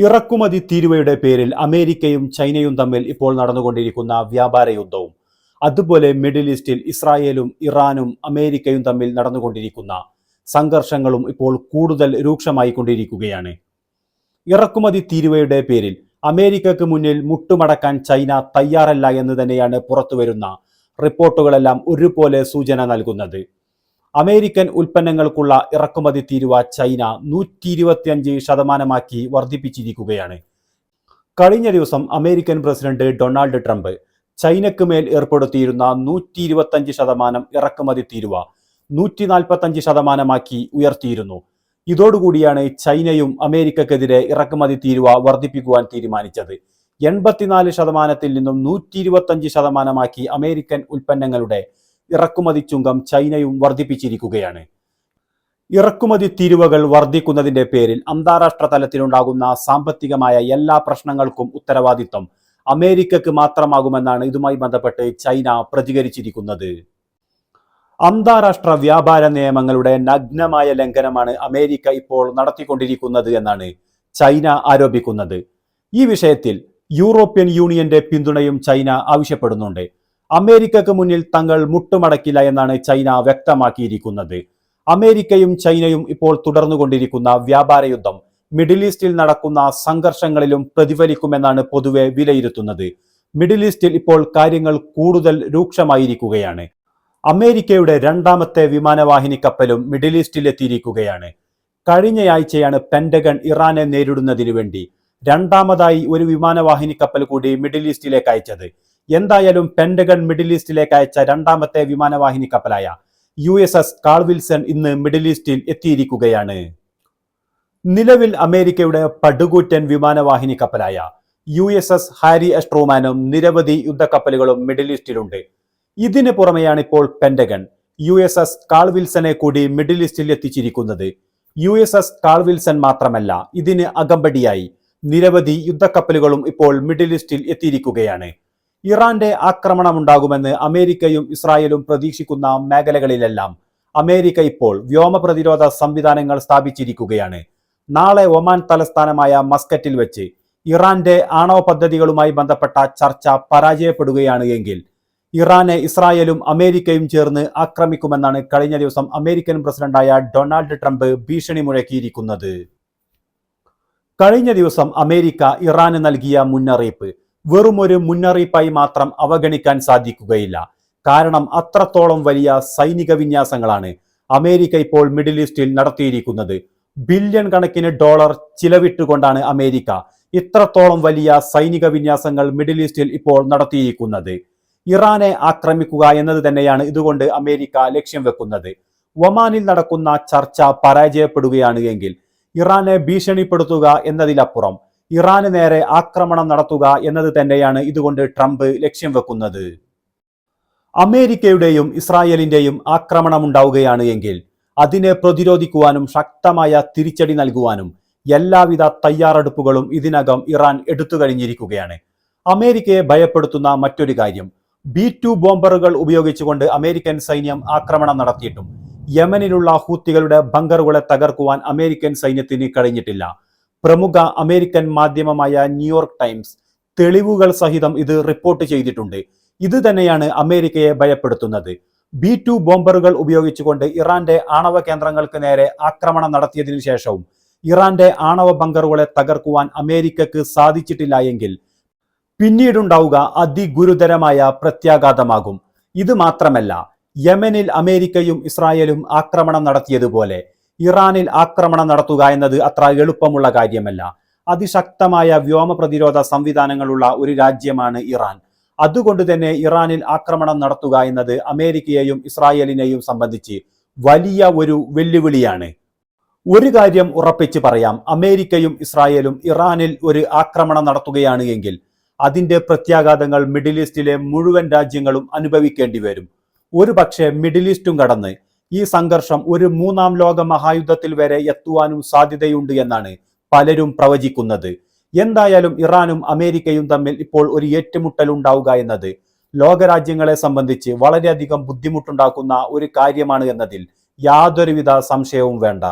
ഇറക്കുമതി തീരുവയുടെ പേരിൽ അമേരിക്കയും ചൈനയും തമ്മിൽ ഇപ്പോൾ നടന്നുകൊണ്ടിരിക്കുന്ന വ്യാപാര യുദ്ധവും അതുപോലെ മിഡിൽ ഈസ്റ്റിൽ ഇസ്രായേലും ഇറാനും അമേരിക്കയും തമ്മിൽ നടന്നുകൊണ്ടിരിക്കുന്ന സംഘർഷങ്ങളും ഇപ്പോൾ കൂടുതൽ രൂക്ഷമായി കൊണ്ടിരിക്കുകയാണ് ഇറക്കുമതി തീരുവയുടെ പേരിൽ അമേരിക്കക്ക് മുന്നിൽ മുട്ടുമടക്കാൻ ചൈന തയ്യാറല്ല എന്ന് തന്നെയാണ് പുറത്തുവരുന്ന റിപ്പോർട്ടുകളെല്ലാം ഒരുപോലെ സൂചന നൽകുന്നത്. അമേരിക്കൻ ഉൽപ്പന്നങ്ങൾക്കുള്ള ഇറക്കുമതി തീരുവ ചൈന നൂറ്റി ഇരുപത്തിയഞ്ച് ശതമാനമാക്കി വർദ്ധിപ്പിച്ചിരിക്കുകയാണ്. കഴിഞ്ഞ ദിവസം അമേരിക്കൻ പ്രസിഡന്റ് ഡൊണാൾഡ് ട്രംപ് ചൈനയ്ക്ക് മേൽ ഏർപ്പെടുത്തിയിരുന്ന നൂറ്റി ഇരുപത്തഞ്ച് ശതമാനം ഇറക്കുമതി തീരുവ നൂറ്റി നാൽപ്പത്തഞ്ച് ശതമാനമാക്കി ഉയർത്തിയിരുന്നു. ഇതോടുകൂടിയാണ് ചൈനയും അമേരിക്കക്കെതിരെ ഇറക്കുമതി തീരുവ വർദ്ധിപ്പിക്കുവാൻ തീരുമാനിച്ചത്. എൺപത്തിനാല് ശതമാനത്തിൽ നിന്നും നൂറ്റി ഇരുപത്തഞ്ച് ശതമാനമാക്കി അമേരിക്കൻ ഉൽപ്പന്നങ്ങളുടെ ഇറക്കുമതി ചുങ്കം ചൈനയും വർദ്ധിപ്പിച്ചിരിക്കുകയാണ്. ഇറക്കുമതി തീരുവകൾ വർദ്ധിക്കുന്നതിന്റെ പേരിൽ അന്താരാഷ്ട്ര തലത്തിലുണ്ടാകുന്ന സാമ്പത്തികമായ എല്ലാ പ്രശ്നങ്ങൾക്കും ഉത്തരവാദിത്വം അമേരിക്കക്ക് മാത്രമാകുമെന്നാണ് ഇതുമായി ബന്ധപ്പെട്ട് ചൈന പ്രതികരിച്ചിരിക്കുന്നത്. അന്താരാഷ്ട്ര വ്യാപാര നിയമങ്ങളുടെ നഗ്നമായ ലംഘനമാണ് അമേരിക്ക ഇപ്പോൾ നടത്തിക്കൊണ്ടിരിക്കുന്നത് എന്നാണ് ചൈന ആരോപിക്കുന്നത്. ഈ വിഷയത്തിൽ യൂറോപ്യൻ യൂണിയന്റെ പിന്തുണയും ചൈന ആവശ്യപ്പെടുന്നുണ്ട്. അമേരിക്കക്ക് മുന്നിൽ തങ്ങൾ മുട്ടുമടക്കില്ല എന്നാണ് ചൈന വ്യക്തമാക്കിയിരിക്കുന്നത്. അമേരിക്കയും ചൈനയും ഇപ്പോൾ തുടർന്നുകൊണ്ടിരിക്കുന്ന വ്യാപാര യുദ്ധം മിഡിൽ ഈസ്റ്റിൽ നടക്കുന്ന സംഘർഷങ്ങളിലും പ്രതിഫലിക്കുമെന്നാണ് പൊതുവെ വിലയിരുത്തുന്നത്. മിഡിൽ ഈസ്റ്റിൽ ഇപ്പോൾ കാര്യങ്ങൾ കൂടുതൽ രൂക്ഷമായിരിക്കുകയാണ്. അമേരിക്കയുടെ രണ്ടാമത്തെ വിമാനവാഹിനി കപ്പലും മിഡിൽ ഈസ്റ്റിൽ എത്തിയിരിക്കുകയാണ്. കഴിഞ്ഞയാഴ്ചയാണ് പെൻഡഗൺ ഇറാനെ നേരിടുന്നതിനു വേണ്ടി രണ്ടാമതായി ഒരു വിമാനവാഹിനി കപ്പൽ കൂടി മിഡിൽ ഈസ്റ്റിലേക്ക് അയച്ചത്. എന്തായാലും പെൻഡഗൺ മിഡിൽ ഈസ്റ്റിലേക്ക് അയച്ച രണ്ടാമത്തെ വിമാനവാഹിനി കപ്പലായ U S S Carl Vinson ഇന്ന് മിഡിൽ ഈസ്റ്റിൽ എത്തിയിരിക്കുകയാണ്. നിലവിൽ അമേരിക്കയുടെ പടുകൂറ്റൻ വിമാനവാഹിനി കപ്പലായ യു എസ് എസ് ഹാരി എസ്ട്രോമാനും നിരവധി യുദ്ധക്കപ്പലുകളും മിഡിൽ ഈസ്റ്റിലുണ്ട്. ഇതിന് പുറമെയാണ് ഇപ്പോൾ പെൻഡഗൺ യു എസ് എസ് കാൾവിൽസനെ കൂടി മിഡിൽ ഈസ്റ്റിൽ എത്തിച്ചിരിക്കുന്നത്. U S S Carl Vinson മാത്രമല്ല ഇതിന് അകമ്പടിയായി നിരവധി യുദ്ധക്കപ്പലുകളും ഇപ്പോൾ മിഡിൽ ഈസ്റ്റിൽ എത്തിയിരിക്കുകയാണ്. ഇറാന്റെ ആക്രമണം ഉണ്ടാകുമെന്ന് അമേരിക്കയും ഇസ്രായേലും പ്രതീക്ഷിക്കുന്ന മേഖലകളിലെല്ലാം. അമേരിക്ക ഇപ്പോൾ വ്യോമ പ്രതിരോധ സംവിധാനങ്ങൾ സ്ഥാപിച്ചിരിക്കുകയാണ്. നാളെ ഒമാൻ തലസ്ഥാനമായ മസ്കറ്റിൽ വെച്ച് ഇറാന്റെ ആണവ പദ്ധതികളുമായി ബന്ധപ്പെട്ട ചർച്ച പരാജയപ്പെടുകയാണ് എങ്കിൽ ഇറാനെ ഇസ്രായേലും അമേരിക്കയും ചേർന്ന് ആക്രമിക്കുമെന്നാണ് കഴിഞ്ഞ ദിവസം അമേരിക്കൻ പ്രസിഡന്റായ ഡൊണാൾഡ് ട്രംപ് ഭീഷണി മുഴക്കിയിരിക്കുന്നത്. കഴിഞ്ഞ ദിവസം അമേരിക്ക ഇറാന് നൽകിയ മുന്നറിയിപ്പ് വെറും ഒരു മുന്നറിയിപ്പായി മാത്രം അവഗണിക്കാൻ സാധിക്കുകയില്ല. കാരണം അത്രത്തോളം വലിയ സൈനിക വിന്യാസങ്ങളാണ് അമേരിക്ക ഇപ്പോൾ മിഡിൽ ഈസ്റ്റിൽ നടത്തിയിരിക്കുന്നത്. ബില്യൺ കണക്കിന് ഡോളർ ചിലവിട്ടുകൊണ്ടാണ് അമേരിക്ക ഇത്രത്തോളം വലിയ സൈനിക വിന്യാസങ്ങൾ മിഡിൽ ഈസ്റ്റിൽ ഇപ്പോൾ നടത്തിയിരിക്കുന്നത്. ഇറാനെ ആക്രമിക്കുക എന്നത് തന്നെയാണ് ഇതുകൊണ്ട് അമേരിക്ക ലക്ഷ്യം വെക്കുന്നത്. ഒമാനിൽ നടക്കുന്ന ചർച്ച പരാജയപ്പെടുകയാണ് എങ്കിൽ ഇറാനെ ഭീഷണിപ്പെടുത്തുക എന്നതിലപ്പുറം ഇറാന് നേരെ ആക്രമണം നടത്തുക എന്നത് തന്നെയാണ് ഇതുകൊണ്ട് ട്രംപ് ലക്ഷ്യം വെക്കുന്നത്. അമേരിക്കയുടെയും ഇസ്രായേലിന്റെയും ആക്രമണം ഉണ്ടാവുകയാണ് എങ്കിൽ അതിനെ പ്രതിരോധിക്കുവാനും ശക്തമായ തിരിച്ചടി നൽകുവാനും എല്ലാവിധ തയ്യാറെടുപ്പുകളും ഇതിനകം ഇറാൻ എടുത്തു കഴിഞ്ഞിരിക്കുകയാണ്. അമേരിക്കയെ ഭയപ്പെടുത്തുന്ന മറ്റൊരു കാര്യം ബി ടു ബോംബറുകൾ ഉപയോഗിച്ചുകൊണ്ട് അമേരിക്കൻ സൈന്യം ആക്രമണം നടത്തിയിട്ടും യമനിലുള്ള ഹൂത്തികളുടെ ബങ്കറുകളെ തകർക്കുവാൻ അമേരിക്കൻ സൈന്യത്തിന് കഴിഞ്ഞിട്ടില്ല. പ്രമുഖ അമേരിക്കൻ മാധ്യമമായ ന്യൂയോർക്ക് ടൈംസ് തെളിവുകൾ സഹിതം ഇത് റിപ്പോർട്ട് ചെയ്തിട്ടുണ്ട്. ഇത് തന്നെയാണ് അമേരിക്കയെ ഭയപ്പെടുത്തുന്നത്. ബി ടു ബോംബറുകൾ ഉപയോഗിച്ചുകൊണ്ട് ഇറാന്റെ ആണവ കേന്ദ്രങ്ങൾക്ക് നേരെ ആക്രമണം നടത്തിയതിനു ശേഷവും ഇറാന്റെ ആണവ ബങ്കറുകളെ തകർക്കുവാൻ അമേരിക്കക്ക് സാധിച്ചിട്ടില്ല എങ്കിൽ പിന്നീടുണ്ടാവുക അതിഗുരുതരമായ പ്രത്യാഘാതമാകും. ഇത് മാത്രമല്ല യമനിൽ അമേരിക്കയും ഇസ്രായേലും ആക്രമണം നടത്തിയതുപോലെ ഇറാനിൽ ആക്രമണം നടത്തുക എന്നത് അത്ര എളുപ്പമുള്ള കാര്യമല്ല. അതിശക്തമായ വ്യോമ പ്രതിരോധ സംവിധാനങ്ങളുള്ള ഒരു രാജ്യമാണ് ഇറാൻ. അതുകൊണ്ട് തന്നെ ഇറാനിൽ ആക്രമണം നടത്തുക എന്നത് അമേരിക്കയെയും ഇസ്രായേലിനെയും സംബന്ധിച്ച് വലിയ ഒരു വെല്ലുവിളിയാണ്. ഒരു കാര്യം ഉറപ്പിച്ച് പറയാം. അമേരിക്കയും ഇസ്രായേലും ഇറാനിൽ ഒരു ആക്രമണം നടത്തുകയാണ് എങ്കിൽ അതിന്റെ പ്രത്യാഘാതങ്ങൾ മിഡിൽ ഈസ്റ്റിലെ മുഴുവൻ രാജ്യങ്ങളും അനുഭവിക്കേണ്ടി വരും. ഒരു പക്ഷേ മിഡിൽ ഈസ്റ്റും കടന്ന് ഈ സംഘർഷം ഒരു മൂന്നാം ലോക മഹായുദ്ധത്തിൽ വരെ എത്തുവാനും സാധ്യതയുണ്ട് എന്നാണ് പലരും പ്രവചിക്കുന്നത്. എന്തായാലും ഇറാനും അമേരിക്കയും തമ്മിൽ ഇപ്പോൾ ഒരു ഏറ്റുമുട്ടൽ ഉണ്ടാവുക എന്നത് ലോകരാജ്യങ്ങളെ സംബന്ധിച്ച് വളരെയധികം ബുദ്ധിമുട്ടുണ്ടാക്കുന്ന ഒരു കാര്യമാണ് എന്നതിൽ യാതൊരുവിധ സംശയവും വേണ്ട.